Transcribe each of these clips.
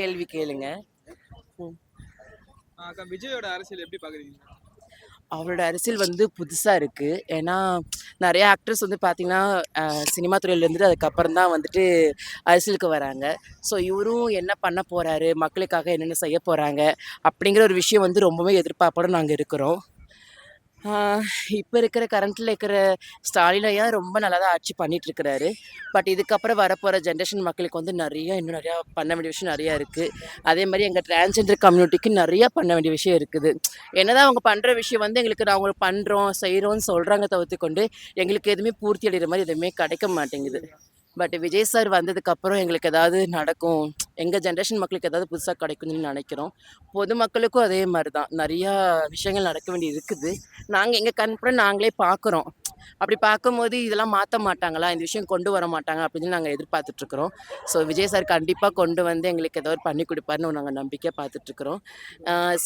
கேள்வி கேளுங்க. விஜயோட அரசியல் எப்படி பாக்குறீங்க? அவரோட அரசியல் வந்து புதுசாக இருக்குது ஏன்னா நிறைய ஆக்டர்ஸ் வந்து பார்த்தீங்கன்னா சினிமா துறையில இருந்துட்டு அதுக்கப்புறம் தான் வந்துட்டு அரசியலுக்கு வராங்க. ஸோ இவரும் என்ன பண்ண போகிறாரு மக்களுக்காக என்னென்ன செய்ய போகிறாங்க அப்படிங்கிற ஒரு விஷயம் வந்து ரொம்பவே எதிர்பார்ப்போட நாங்கள் இருக்கிறோம். இப்போ இருக்கிற கரண்ட்டில் இருக்கிற ஸ்டாலினையா ரொம்ப நல்லா தான் ஆட்சி பண்ணிட்டு இருக்கிறாரு பட் இதுக்கப்புறம் வரப்போகிற ஜென்ரேஷன் மக்களுக்கு வந்து நிறையா இன்னும் நிறையா பண்ண வேண்டிய விஷயம் நிறையா இருக்குது அதே மாதிரி எங்கள் டிரான்ஸ்ஜெண்டர் கம்யூனிட்டிக்கு நிறையா பண்ண வேண்டிய விஷயம் இருக்குது. என்னதான் அவங்க பண்ணுற விஷயம் வந்து எங்களுக்கு நான் அவங்களுக்கு பண்ணுறோம் செய்கிறோம்னு சொல்கிறாங்க தவிர்த்து கொண்டு எங்களுக்கு எதுவுமே பூர்த்தி அடைகிற மாதிரி எதுவுமே கிடைக்க மாட்டேங்குது. பட் விஜய் சார் வந்ததுக்கப்புறம் எங்களுக்கு ஏதாவது நடக்கும் எங்கள் ஜென்ரேஷன் மக்களுக்கு ஏதாவது புதுசாக கிடைக்கும்னு நினைக்கிறோம். பொதுமக்களுக்கும் அதே மாதிரி தான் நிறையா விஷயங்கள் நடக்க வேண்டி இருக்குது. நாங்கள் எங்கள் கண்புறம் நாங்களே பார்க்குறோம். அப்படி பார்க்கும்போது இதெல்லாம் மாற்ற மாட்டாங்களா? இந்த விஷயம் கொண்டு வர மாட்டாங்க அப்படின்னு நாங்கள் எதிர்பார்த்துட்ருக்குறோம். ஸோ விஜய் சார் கண்டிப்பாக கொண்டு வந்து எங்களுக்கு ஏதோ ஒரு பண்ணி கொடுப்பாருன்னு நாங்கள் நம்பிக்கை பார்த்துட்ருக்குறோம்.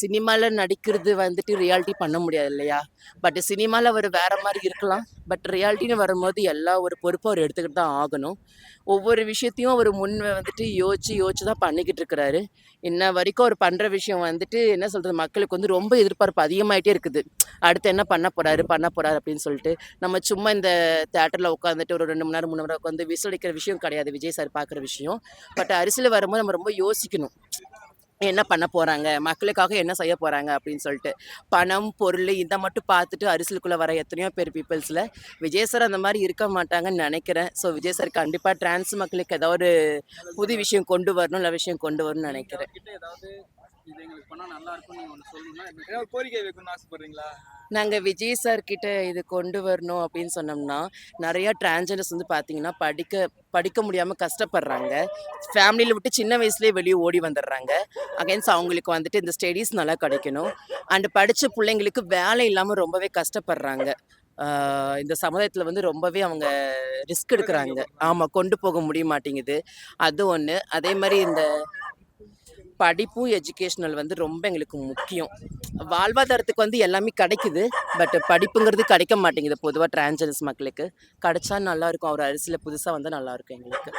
சினிமாவில் நடிக்கிறது வந்துட்டு ரியாலிட்டி பண்ண முடியாது இல்லையா? பட் சினிமாவில் அவர் வேறு மாதிரி இருக்கலாம். பட் ரியாலிட்டின்னு வரும்போது எல்லா ஒரு பொறுப்பும் அவர் எடுத்துக்கிட்டு தான் ஆகணும். ஒவ்வொரு விஷயத்தையும் அவர் முன் வந்துட்டு யோசிச்சு யோசிச்சு தான் பண்ணிக்கிட்டு இருக்கிறாரு இன்ன வரைக்கும் அவர் பண்ணுற விஷயம் வந்துட்டு என்ன சொல்கிறது மக்களுக்கு வந்து ரொம்ப எதிர்பார்ப்பு அதிகமாகிட்டே இருக்குது. அடுத்து என்ன பண்ண போகிறாரு பண்ண போகிறாரு அப்படின்னு சொல்லிட்டு நம்ம நம்ம சும்மா இந்த தேட்டரில் உட்காந்துட்டு ஒரு ரெண்டு மணி நேரம் மூணு மணி நேரம் உட்காந்து விசடிக்கிற விஷயம் கிடையாது. விஜய் சார் பார்க்குற விஷயம். பட் அரசியல் வரும்போது நம்ம ரொம்ப யோசிக்கணும். என்ன பண்ண போகிறாங்க மக்களுக்காக என்ன செய்ய போகிறாங்க அப்படின்னு சொல்லிட்டு. பணம் பொருள் இதை மட்டும் பார்த்துட்டு அரசியலுக்குள்ள வர எத்தனையோ பேர் பீப்புள்ஸில் விஜய் சார் அந்த மாதிரி இருக்க மாட்டாங்கன்னு நினைக்கிறேன். ஸோ விஜய் சார் கண்டிப்பாக டிரான்ஸ் மக்களுக்கு ஏதாவது ஒரு புது விஷயம் கொண்டு வரணும் நல்ல விஷயம் கொண்டு வரணும்னு நினைக்கிறேன். இது எங்களுக்கு பண்ணா நல்லா இருக்கும் நீங்க ஒன்று சொல்லணும்னா ஏதாவது கோரிக்கை வைக்கணும்னு ஆசைப்படுறீங்களா? நாங்கள் விஜய் சார் கிட்ட இது கொண்டு வரணும் அப்படின்னு சொன்னோம்னா நிறையா டிரான்ஜெண்டர்ஸ் வந்து பார்த்தீங்கன்னா படிக்க படிக்க முடியாமல் கஷ்டப்படுறாங்க. ஃபேமிலியில் விட்டு சின்ன வயசுலேயே வெளியே ஓடி வந்துடுறாங்க. அகைன்ஸ் அவங்களுக்கு வந்துட்டு இந்த ஸ்டடீஸ் நல்லா கிடைக்கணும். அண்ட் படித்த பிள்ளைங்களுக்கு வேலை இல்லாமல் ரொம்பவே கஷ்டப்படுறாங்க. ஆஹ் இந்த சமுதாயத்தில் வந்து ரொம்பவே அவங்க ரிஸ்க் எடுக்கிறாங்க. ஆமாம் கொண்டு போக முடிய மாட்டேங்குது. அது ஒன்று அதே மாதிரி இந்த படிப்பும் எஜுகேஷனல் வந்து ரொம்ப எங்களுக்கு முக்கியம். வாழ்வாதாரத்துக்கு வந்து எல்லாமே கிடைக்குது. பட் படிப்புங்கிறது கிடைக்க மாட்டேங்குது. பொதுவாக டிரான்ஜெண்டர்ஸ் மக்களுக்கு. கிடைச்சா நல்லாயிருக்கும் அவர் அரிசியில் புதுசாக வந்தால் நல்லாயிருக்கும் எங்களுக்கு.